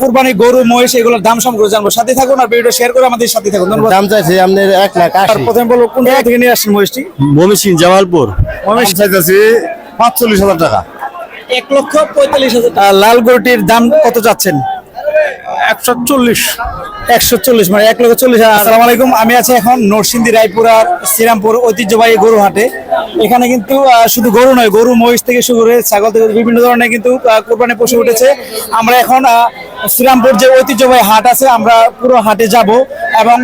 কুরবানি গরু মহিষ এগুলোর দাম সম্পর্কে জানব। সাথে থাকুন আর ভিডিও শেয়ার করে আমাদের সাথে থাকুন। ধন্যবাদ। দাম চাইছে আপনার এক লাখ আর প্রথমে বলব কোন জায়গা থেকে নিয়ে আসছেন মহিষটি? মমিসিং জামালপুর। মহিষ চাইতেছি পাঁচচল্লিশ হাজার টাকা। এক লক্ষ পঁয়তাল্লিশ হাজার টাকা। লাল গরুটির দাম কত যাচ্ছেন একশো চল্লিশ। একশো চল্লিশ মানে এক লক্ষ চল্লিশ হাজার। আসসালামু আলাইকুম আমি আছি এখন নরসিংদী রায়পুর আর শ্রীরামপুর ঐতিহ্যবাহী গরু হাটে এখানে কিন্তু শুধু গরু নয় গরু মহিষ থেকে শুরু করে ছাগল থেকে বিভিন্ন ধরনের কিন্তু কোরবানি পশু উঠেছে। আমরা এখন শ্রীরামপুর যে ঐতিহ্যবাহী হাট আছে আমরা পুরো হাটে যাব এবং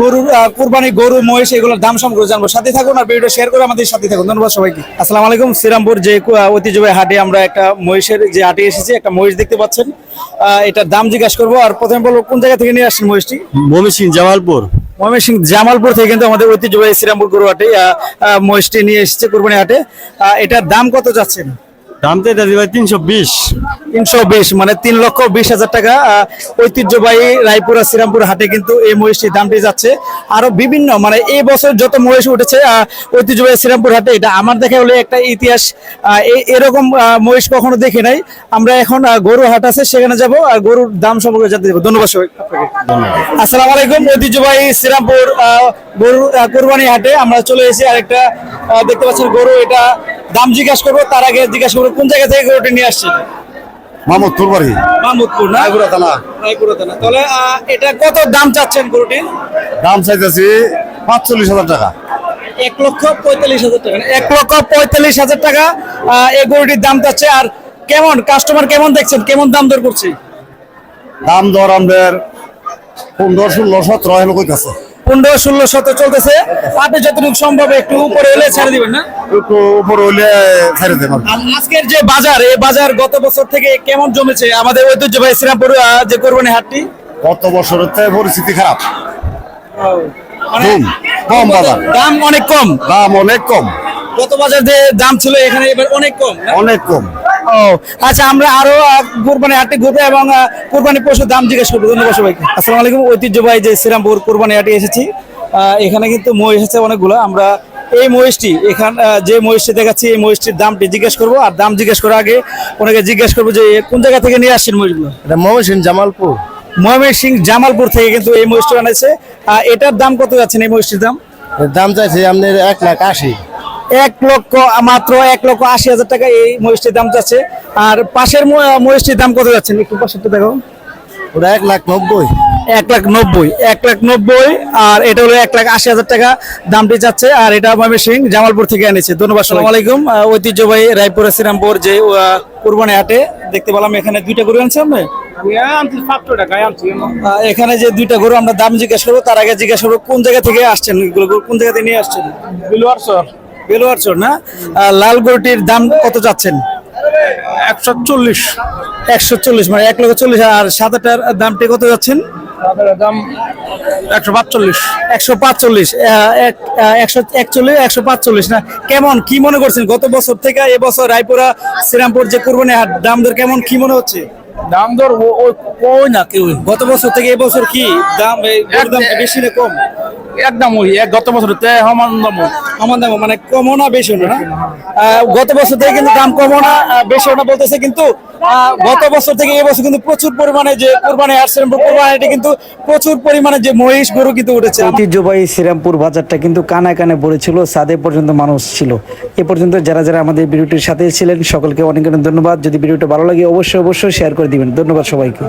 গরুর কুরবানি গরু মহিষ এগুলোর দাম সম্পর্কে জানব। সাথে থাকুন আর ভিডিও শেয়ার করে আমাদের সাথে থাকুন। ধন্যবাদ সবাইকে। আসসালামু আলাইকুম। শ্রীরামপুর যে ঐতিহ্যবাহী হাটে আমরা একটা মহিষের যে হাটে এসেছি একটা মহিষ দেখতে পাচ্ছেন। আহ, এটার দাম জিজ্ঞাসা করব। আর প্রথমে বলব কোন জায়গা থেকে নিয়ে আসছেন মহিষটি? মমিসিং জামালপুর। ময়মনসিংহ জামালপুর থেকে কিন্তু আমাদের ঐতিহ্যবাহী শ্রীরামপুর গরু হাটে মহিষটি নিয়ে এসেছে কোরবানি হাটে। এটার দাম কত যাচ্ছেন? দাম চাইতেছি ভাই তিনশো বিশ। তিনশো বিশ মানে তিন লক্ষ বিশ হাজার টাকা। ঐতিহ্যবাহী রায়পুরা শ্রীরামপুর হাটে কিন্তু এই মহিষটির দামটি যাচ্ছে। আরও বিভিন্ন মানে এই বছর যত মহিষ উঠেছে ঐতিহ্যবাহী শ্রীরামপুর হাটে এটা আমার দেখা হলে একটা ইতিহাস এরকম মহিষ কখনো দেখি নাই। আমরা এখন গরু হাট আছে সেখানে যাব আর গরুর দাম সম্পর্কে জানতে যাব। ধন্যবাদ সবাই। আসসালামু আলাইকুম ঐতিহ্যবাহী শ্রীরামপুর গরু কোরবানি হাটে আমরা চলে এসেছি আরেকটা দেখতে পাচ্ছেন গরু এটা দাম জিজ্ঞাসা করব তার আগে জিজ্ঞাসা করব কোন জায়গা থেকে গরুটি নিয়ে আসছেন? মামুদপুর বাড়ি। মাহমুদপুর না? রায়পুরা থানা। রায়পুরা থানা। তাহলে আহ, এটা কত দাম চাচ্ছেন গরুটির দাম চাইতেছি পাঁচচল্লিশ হাজার টাকা। এক লক্ষ পঁয়তাল্লিশ হাজার টাকা এক লক্ষ পঁয়তাল্লিশ হাজার টাকা আহ, এই গরুটির দাম চাচ্ছে। আর কেমন কাস্টমার কেমন দেখছেন? কেমন দাম দর করছে? দাম দর আমাদের পনেরো ষোলো সতেরো এলো কইতাছে। পনেরো ষোলো শত চলতেছে। আপনি যতটুকু সম্ভব একটু উপরে হলে ছেড়ে দিবেন না? একটু উপরে হইলে ছেড়ে দেবেন। আজকের যে বাজার এই বাজার গত বছর থেকে কেমন জমেছে? আমাদের ঐতিহ্যবাহী শ্রীরামপুর যে কোরবানি হাটটি? গত বছরের থেকে পরিস্থিতি খারাপ। মানে কম বাজার। দাম অনেক কম। দাম অনেক কম। গত বাজার যে দাম ছিল এখানে এবার অনেক কম অনেক কম। ও আচ্ছা আমরা আরও কোরবানি হাটে ঘুরবো এবং কোরবানি পশুর দাম জিজ্ঞেস করব। ধন্যবাদ সবাইকে। আসসালামু আলাইকুম ঐতিহ্যবাহী যে শ্রীরামপুর কোরবানি হাটে এসেছি এখানে কিন্তু মহিষ আছে অনেকগুলো। আমরা এই মহিষটি এখান যে মহিষটি দেখাচ্ছি এই মহিষটির দামটি জিজ্ঞেস করব। আর দাম জিজ্ঞেস করার আগে ওনাকে জিজ্ঞেস করব যে কোন জায়গা থেকে নিয়ে আসছেন মহিষগুলো? এটা মমিসিং জামালপুর। ময়মের সিং জামালপুর থেকে কিন্তু এই মহিষটি আনেছে। এটার দাম কত যাচ্ছেন এই মহিষটির দাম? দাম চাইছে আপনার এক লাখ আশি। এক লক্ষ মাত্র এক লক্ষ আশি হাজার টাকা এই মহিষটির দাম যাচ্ছে। আর পাশের মহিষটির দাম কত যাচ্ছেন? একটু পাশেরটা দেখো। ওটা এক লাখ নব্বই। এক লাখ নব্বই এক লাখ নব্বই আর এটা হলো এক লাখ আশি হাজার টাকা দামটি যাচ্ছে। আর এটা ময়মন সিং জামালপুর থেকে এনেছে। ধন্যবাদ সালাম আলাইকুম। ঐতিহ্যবাহী রায়পুর শ্রীরামপুর যে কুরবানি হাটে দেখতে পেলাম এখানে দুইটা গরু আনছে আপনি? এখানে যে দুইটা গরু আমরা দাম জিজ্ঞেস করব তার আগে জিজ্ঞেস করব কোন জায়গা থেকে আসছেন? এগুলো কোন জায়গা থেকে নিয়ে আসছেন? বেলোয়ারচর না? লাল গরুটির দাম কত যাচ্ছেন? একশো চল্লিশ। একশো চল্লিশ মানে এক লক্ষ চল্লিশ আর সাদাটার দামটি কত যাচ্ছেন? দাম একশো পাঁচচল্লিশ একশো পাঁচচল্লিশ একশো একচল্লিশ একশো পাঁচচল্লিশ না? কেমন? কি মনে করছেন? গত বছর থেকে এবছর রায়পুরা শ্রীরামপুর যে কুরবানি হাট দাম দর কেমন? কি মনে হচ্ছে? দাম দর ওই না কেউ। গত বছর থেকে এবছর কি দাম বেশি না কম? একদম ওই এক গত বছর সমান দাম। আমার দাম মানে কমও না বেশি না আহ, গত বছর থেকে কিন্তু দাম কমও না আহ, বেশি না বলতেছে কিন্তু গত বছর থেকে এবছর কিন্তু প্রচুর পরিমাণে যে কোরবানি আসছে কোরবানিটি কিন্তু প্রচুর পরিমাণে যে মহিষ গরু কিন্তু উঠেছে। ঐতিহ্যবাহী শ্রীরামপুর বাজারটা কিন্তু কানায় কানে ভরেছিল সাদে পর্যন্ত মানুষ ছিল। এ পর্যন্ত যারা যারা আমাদের ভিডিওটির সাথে ছিলেন সকলকে অনেক অনেক ধন্যবাদ। যদি ভিডিওটা ভালো লাগে অবশ্যই অবশ্যই শেয়ার করে দিবেন। ধন্যবাদ সবাইকে।